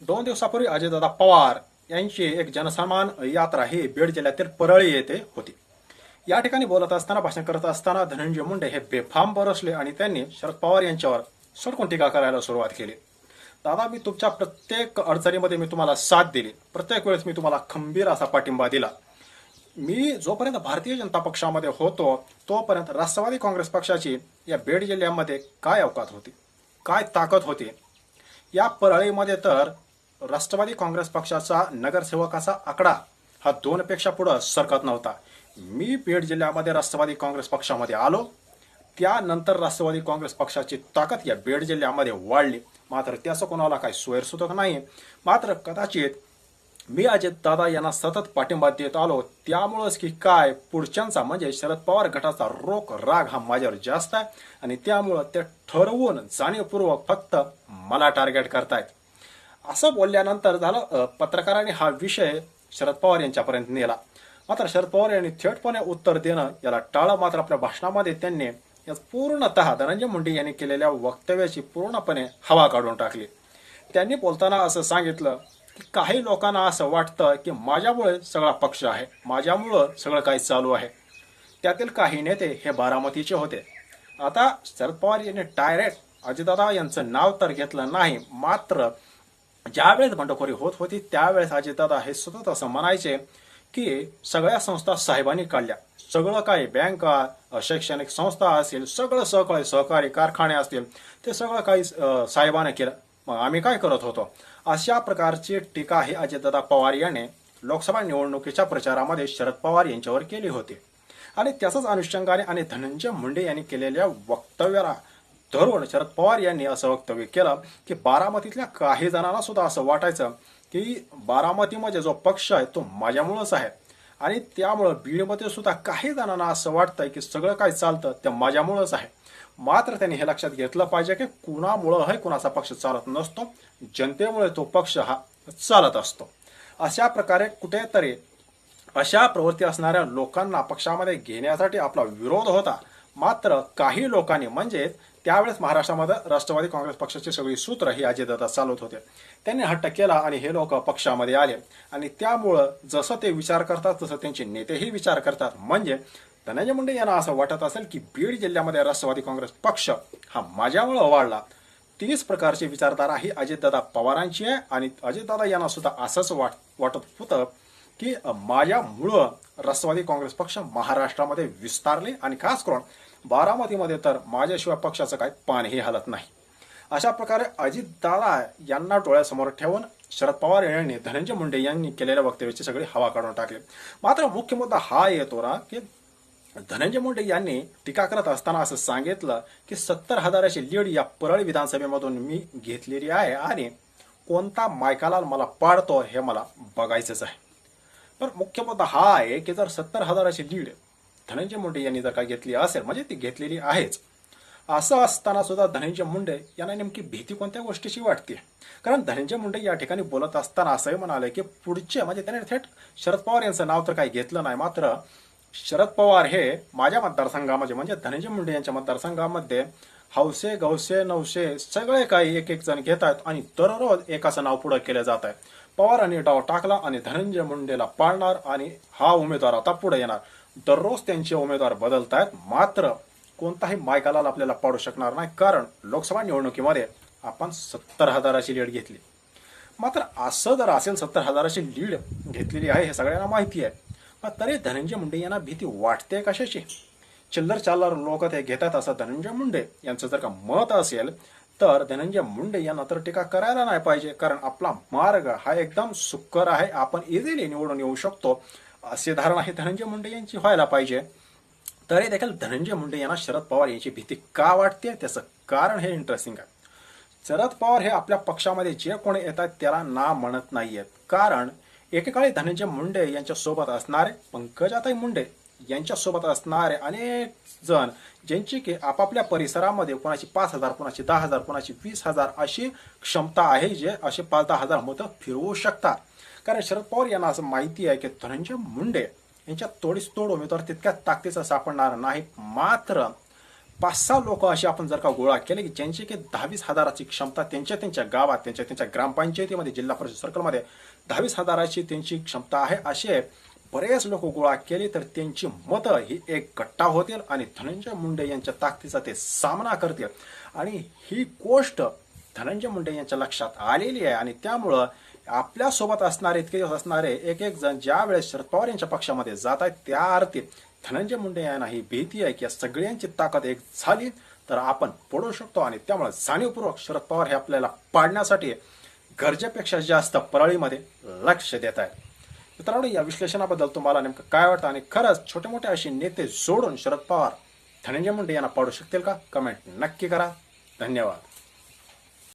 दोन दिवसापूर्वी अजयदादा पवार यांची एक जनसन्मान यात्रा ही बीड जिल्ह्यातील परळी येथे होती. या ठिकाणी बोलत असताना भाषण करत असताना धनंजय मुंडे हे बेफाम बरसले आणि त्यांनी शरद पवार यांच्यावर सडकून टीका करायला सुरुवात केली. दादा मी तुमच्या प्रत्येक अडचणीमध्ये मी तुम्हाला साथ दिली. प्रत्येक वेळेस मी तुम्हाला खंबीर असा पाठिंबा दिला. मी जोपर्यंत भारतीय जनता पक्षामध्ये होतो तोपर्यंत राष्ट्रवादी काँग्रेस पक्षाची या बीड जिल्ह्यामध्ये काय अवकात होती? काय ताकद होती? या परळीमध्ये तर राष्ट्रवादी काँग्रेस पक्षाचा नगरसेवकाचा आकडा हा दोनपेक्षा पुढं सरकत नव्हता. मी पेठ जिल्ह्यामध्ये राष्ट्रवादी काँग्रेस पक्षामध्ये आलो. त्यानंतर राष्ट्रवादी काँग्रेस पक्षाची ताकद या बीड जिल्ह्यामध्ये वाढली. मात्र त्याचं कोणाला काही सोयरसुद्धा नाही मात्र कदाचित मी अजित दादा यांना सतत पाठिंबा देत आलो. त्यामुळंच की काय पुढच्यांचा म्हणजे शरद पवार गटाचा रोख राग हा माझ्यावर जास्त आहे. आणि त्यामुळं ते ठरवून जाणीवपूर्वक फक्त मला टार्गेट करतायत. असं बोलल्यानंतर झालं पत्रकारांनी हा विषय शरद पवार यांच्यापर्यंत नेला. मात्र शरद पवार यांनी थेटपणे उत्तर देणं याला टाळं मात्र आपल्या भाषणामध्ये त्यांनी या पूर्णतः धनंजय मुंडे यांनी केलेल्या वक्तव्याची पूर्णपणे हवा काढून टाकली. त्यांनी बोलताना असं सांगितलं की काही लोकांना असं वाटतं की माझ्यामुळे सगळा पक्ष आहे माझ्यामुळं सगळं काही चालू आहे. त्यातील काही नेते हे बारामतीचे होते. आता शरद पवार यांनी डायरेक्ट अजितदादा यांचं नाव तर घेतलं नाही मात्र ज्यावेळेस बंडखोरी होत होती त्यावेळेस अजितदादा हे सतत असं म्हणायचे की सगळ्या संस्था साहेबांनी काढल्या. सगळं काही बँका शैक्षणिक संस्था असतील सगळं सहकारी सहकारी कारखाने असतील ते सगळं काही साहेबाने केलं. मग आम्ही काय करत होतो? अशा प्रकारची टीका ही अजितदादा पवार यांनी लोकसभा निवडणुकीच्या प्रचारामध्ये शरद पवार यांच्यावर केली होती. आणि त्याच अनुषंगाने आणि धनंजय मुंडे यांनी केलेल्या वक्तव्याला धरून शरद पवार यांनी असं वक्तव्य केलं की बारामतीतल्या काही जणांना सुद्धा असं वाटायचं की बारामतीमध्ये म्हणजे जो पक्ष आहे तो माझ्यामुळंच आहे. आणि त्यामुळं बीडमध्ये सुद्धा काही जणांना असं वाटतंय की सगळं काय चालतं ते माझ्यामुळंच आहे. मात्र त्यांनी हे लक्षात घेतलं पाहिजे की कुणामुळं हे कुणाचा पक्ष चालत नसतो जनतेमुळे तो पक्ष हा चालत असतो. अशा प्रकारे कुठेतरी अशा प्रवृत्ती असणाऱ्या लोकांना पक्षामध्ये घेण्यासाठी आपला विरोध होता. मात्र काही लोकांनी म्हणजे त्यावेळेस महाराष्ट्रामध्ये राष्ट्रवादी काँग्रेस पक्षाची सगळी सूत्र ही अजितदादा चालवत होते. त्यांनी हट्ट केला आणि हे लोक पक्षामध्ये आले. आणि त्यामुळं जसं ते विचार करतात तसं त्यांचे नेतेही विचार करतात. म्हणजे धनंजय मुंडे यांना असं वाटत असेल की बीड जिल्ह्यामध्ये राष्ट्रवादी काँग्रेस पक्ष हा माझ्यामुळं वाढला तीच प्रकारची विचारधारा ही अजितदादा पवारांची आहे आणि अजितदादा यांना सुद्धा असंच वाट वाटत होतं. की माझ्यामुळं राष्ट्रवादी काँग्रेस पक्ष महाराष्ट्रामध्ये विस्तारले आणि खास करून बारामतीमध्ये तर माझ्याशिवाय पक्षाचं काही पानही हलत नाही. अशा प्रकारे अजितदादा यांना डोळ्यासमोर ठेवून शरद पवार यांनी धनंजय मुंडे यांनी केलेल्या वक्तव्याची सगळी हवा काढून टाकली. मात्र मुख्य मुद्दा हा येतो ना की धनंजय मुंडे यांनी टीका करत असताना असं सांगितलं की सत्तर हजाराची लीड या परळी विधानसभेमधून मी घेतलेली आहे आणि कोणता मायकालाल मला पाडतो हे मला बघायचंच आहे. पण मुख्य मुद्दा हा आहे की जर सत्तर हजाराची लीड धनंजय मुंडे यांनी जर का घेतली असेल म्हणजे ती घेतलेली आहेच. असं असताना सुद्धा धनंजय मुंडे यांना नेमकी भीती कोणत्या गोष्टीची वाटते? कारण धनंजय मुंडे या ठिकाणी बोलत असताना असंही म्हणाले की पुढचे म्हणजे त्याने थेट शरद पवार यांचं नाव तर काही घेतलं नाही मात्र शरद पवार हे माझ्या मतदारसंघामध्ये म्हणजे धनंजय मुंडे यांच्या मतदारसंघामध्ये हौसे गौसे नवसे सगळे काही एक एक जण घेत आहेत आणि दररोज एकाचं नाव पुढं केलं जात आहे. पवार आणि डाव टाकला आणि धनंजय मुंडेला पाळणार आणि हा उमेदवार आता पुढे येणार. दररोज त्यांचे उमेदवार बदलत आहेत मात्र कोणताही मायकाला आपल्याला पाडू शकणार नाही कारण लोकसभा निवडणुकीमध्ये आपण सत्तर हजाराची लीड घेतली. मात्र असं जर असेल सत्तर हजाराची लीड घेतलेली आहे हे सगळ्यांना माहिती आहे. पण तरी धनंजय मुंडे यांना भीती वाटते कशाची? चिल्लर चालर लोक ते घेतात असं धनंजय मुंडे यांचं जर का मत असेल तर धनंजय मुंडे यांना तर टीका करायला नाही पाहिजे कारण आपला मार्ग हा एकदम सुकर आहे. आपण इझिली निवडून येऊ शकतो असे धारणा ही धनंजय मुंडे यांची व्हायला पाहिजे. तरी देखील धनंजय मुंडे यांना शरद पवार यांची भीती का वाटते? त्याचं कारण हे इंटरेस्टिंग आहे. शरद पवार हे आपल्या पक्षामध्ये जे कोणी येतात त्याला ना म्हणत नाहीयेत. कारण एकेकाळी धनंजय मुंडे यांच्या सोबत असणारे पंकजाताई मुंडे यांच्यासोबत असणारे अनेक जण ज्यांची की आपापल्या परिसरामध्ये कोणाची पाच हजार कोणाची दहा हजार कोणाची वीस हजार अशी क्षमता आहे जे असे पाच दहा हजार मतं फिरवू शकतात. कारण शरद पवार यांना असं माहिती आहे की धनंजय मुंडे यांच्या तोडीस तोड उमेदवार तितक्या ताकदीचा सापडणार नाही. मात्र पाच सहा लोक अशी आपण जर का गोळा केले की ज्यांची की दहावीस हजाराची क्षमता त्यांच्या त्यांच्या गावात त्यांच्या त्यांच्या ग्रामपंचायतीमध्ये जिल्हा परिषद सर्कलमध्ये दहावीस हजाराची त्यांची क्षमता आहे असे बरेच लोक गोळा केले तर त्यांची मतं ही एक गट्टा होतील आणि धनंजय मुंडे यांच्या ताकदीचा ते सामना करतील. आणि ही गोष्ट धनंजय मुंडे यांच्या लक्षात आलेली आहे आणि त्यामुळं आपल्यासोबत असणारे इतके दिवस असणारे एक एक जण ज्या वेळेस शरद पवार यांच्या पक्षामध्ये जात आहेत त्या अर्थी धनंजय मुंडे यांना ही भीती आहे की या सगळ्यांची ताकद एक झाली तर आपण पडू शकतो आणि त्यामुळे जाणीवपूर्वक शरद पवार हे आपल्याला पाडण्यासाठी गरजेपेक्षा जास्त परळीमध्ये लक्ष देत आहेत. मित्रांनो या विश्लेषणाबद्दल तुम्हाला नेमकं काय वाटतं? आणि खरंच छोटे मोठे असे नेते जोडून शरद पवार धनंजय मुंडे यांना पाडू शकतील का? कमेंट नक्की करा. धन्यवाद.